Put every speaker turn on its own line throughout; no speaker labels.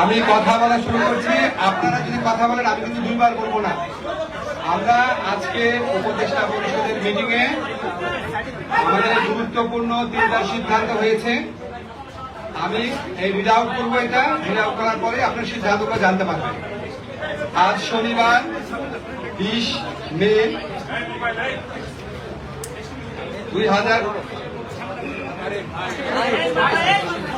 আমি কথা বলা শুরু করছি। আপনারা যদি কথা বলেন, আমি কিন্তু দুইবার বলব না। আমরা আজকে উপদেষ্টা পরিষদের মিটিং এ আমাদের গুরুত্বপূর্ণ তিনটা সিদ্ধান্ত হয়েছে। আমি এই রিড আউট করব এটা। রিড আউট করার পরে আপনার সিদ্ধান্তটা জানতে পারবেন। আজ শনিবার, বিশ মে দুই হাজার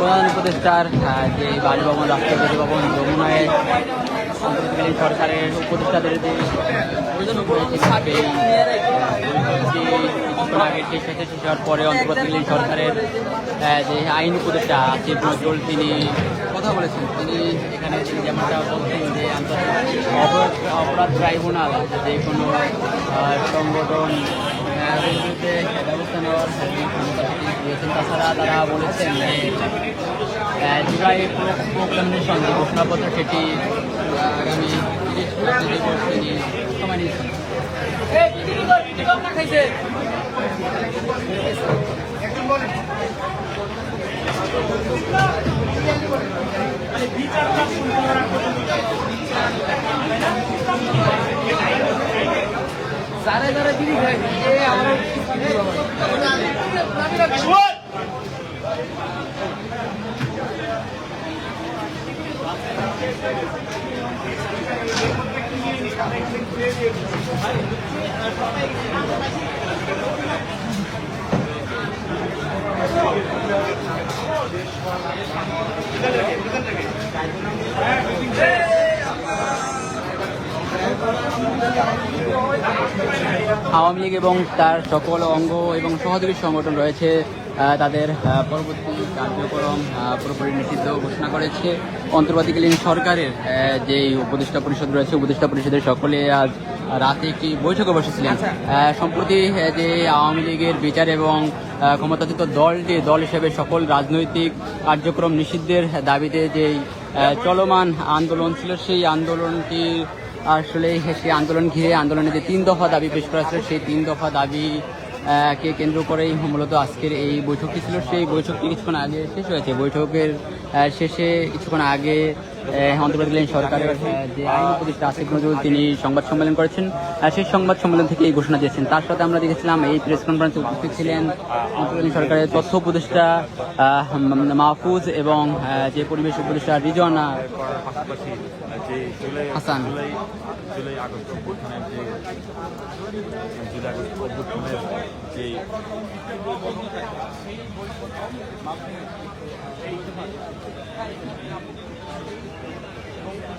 প্রধান উপদেষ্টার যে বাসভবন রাষ্ট্রপতি ভবন যমুনায় অন্তর্বর্তীকালীন সরকারের উপদেষ্টাদের যে পরে অন্তর্বর্তীকালীন সরকারের যে আইন উপদেষ্টা আসিফ নজরুল, তিনি কথা বলেছেন। তিনি এখানে যেমনটা বলছেন যে আন্তর্জাতিক অপরাধ অপরাধ ট্রাইব্যুনাল যে কোনো সংগঠন ব্যবস্থা নেওয়ার ক্ষমতা দিয়েছেন তাছাড়া তারা বলেছেন যে জুলাই প্রোক্লামেশন যে ঘোষণাপত্র সেটি আগামী তিরিশ তিনি সময় নিয়েছেন আওয়ামী লীগ এবং তার সকল অঙ্গ এবং সহযোগী সংগঠন রয়েছে তাদের পরবর্তী কার্যক্রম পুরোপুরি নিষিদ্ধ ঘোষণা করেছে। অন্তর্বর্তীকালীন সরকারের যে উপদেষ্টা পরিষদ রয়েছে, উপদেষ্টা পরিষদের সকলে আজ রাতে একটি বৈঠকে বসেছিলেন। সম্প্রতি যে আওয়ামী লীগের বিচার এবং আহ, ক্ষমতাচ্যুত দলটি দল হিসেবে সকল রাজনৈতিক কার্যক্রম নিষিদ্ধের দাবিতে যে চলমান আন্দোলন ছিল সেই আন্দোলনটি আসলে সেই আন্দোলন ঘিরে আন্দোলনে যে তিন দফা দাবি পেশ করা ছিল সেই তিন দফা দাবি কে কেন্দ্র করেই মূলত আজকের এই বৈঠকটি ছিল। সেই বৈঠকটি কিছুক্ষণ আগে শেষ হয়েছে। বৈঠকের শেষে কিছুক্ষণ আগে অন্তর্বর্তীকালীন সরকারের যে আইন উপদেষ্টা আসিফ নজরুল তিনি সংবাদ সম্মেলন করেছেন সেই সংবাদ সম্মেলন থেকে এই ঘোষণা দিয়েছেন তার সাথে আমরা দেখেছিলাম এই প্রেস কনফারেন্সে উপস্থিত ছিলেন অন্তর্বর্তীকালীন সরকারের তথ্য উপদেষ্টা মাহফুজ এবং যে পরিবেশ উপদেষ্টা
রিজনা
হাসান।
জুলাই আগস্ট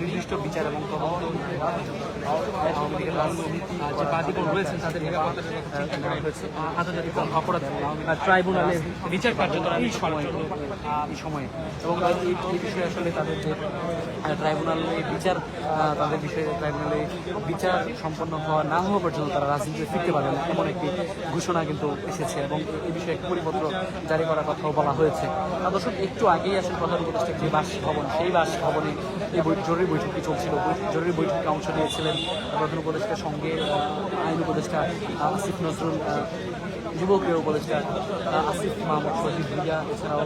নির্দিষ্ট বিচার এবং ট্রাইব্যুনালের বিচার কার্যকর এই সময় এবং এই বিষয়ে আসলে তাদের যে ট্রাইব্যুনালে বিচার তাদের বিষয়ে ট্রাইব্যুনালে বিচার সম্পন্ন হওয়া না হওয়া পর্যন্ত তারা রাজনীতিতে ফিরতে পারবে না এমন একটি ঘোষণা কিন্তু এসেছে এবং এই বিষয়ে একটি পরিপত্র জারি করার কথাও বলা হয়েছে। দর্শক, একটু আগেই আসেন প্রধান উপদেষ্টা যে বাসভবন, সেই বাসভবনে এই জরুরি বৈঠকটি চলছিল। জরুরি বৈঠকে অংশ নিয়েছিলেন প্রধান উপদেষ্টার সঙ্গে আইন উপদেষ্টা আসিফ নজরুল আহ, যুব ক্রীড়া উপদেষ্টা আসিফ মাহমুদ সজিব ভুইয়া এছাড়াও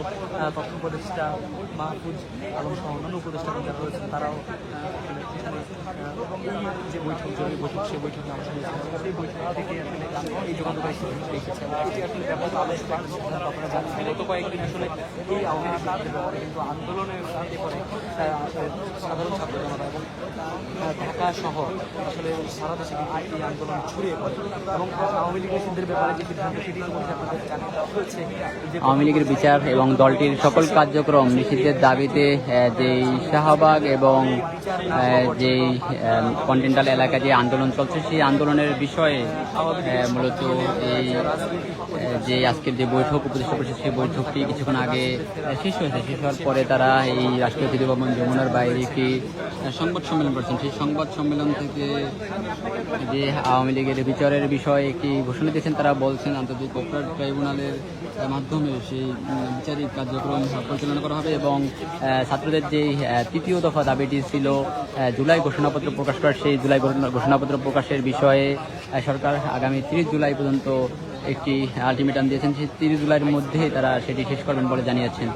তথ্য উপদেষ্টা মাহফুজ আলম সহ অন্যান্য উপদেষ্টা যারা রয়েছেন তারাও যে বৈঠক জরুরি বৈঠক সেই বৈঠকে নিয়েছেন সেই বৈঠক থেকে আসলে এই যোগাযোগের গত কয়েকদিন আসলে এই কিন্তু আন্দোলনের করে সাধারণ ছাত্র জনতা এবং ঢাকা সহ আসলে সারা দেশে এই আন্দোলন ছড়িয়ে পড়ে। এবং আওয়ামী লীগের সিদ্ধান্তের ব্যাপারে যে সিদ্ধান্ত
আওয়ামী লীগের বিচার এবং দলটির সকল কার্যক্রম নিষিদ্ধের দাবিতে যেই শাহবাগ এবং যেই কন্টিনেন্টাল এলাকায় যে আন্দোলন চলছে, সেই আন্দোলনের বিষয়ে মূলত এই যে আজকের যে বৈঠক, উপদেষ্টা পরিষদ সেই বৈঠকটি কিছুক্ষণ আগে শেষ হয়েছে। শেষ হওয়ার পরে তারা এই রাষ্ট্রীয় অতিথি ভবন যমুনার বাইরে একটি সংবাদ সম্মেলন করছেন। সেই সংবাদ সম্মেলন থেকে যে আওয়ামী লীগের বিচারের বিষয়ে একটি ঘোষণা দিয়েছেন, তারা বলছেন আন্তর্জাতিক অপরাধ ট্রাইব্যুনালের মাধ্যমে সেই বিচারিক কার্যক্রম পরিচালনা করা হবে এবং ছাত্রদের যে তৃতীয় দফা দাবিটি ছিল জুলাই ঘোষণাপত্র প্রকাশ করার, সেই জুলাই ঘোষণাপত্র প্রকাশের বিষয়ে সরকার আগামী তিরিশ জুলাই পর্যন্ত একটি আলটিমেটাম দিয়েছেন। সেই তিরিশ জুলাইয়ের মধ্যে তারা সেটি শেষ করবেন বলে জানিয়েছেন।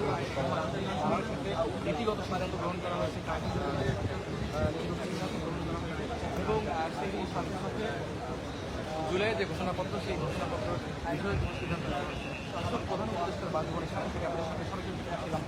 জুলাই যে ঘোষণাপত্র, সেই ঘোষণাপত্র বিষয়ে কোনো সিদ্ধান্ত। প্রধান উপদেষ্টার বাসভবনের সামনে থেকে আমাদের সাথে সরাসরি ছিলাম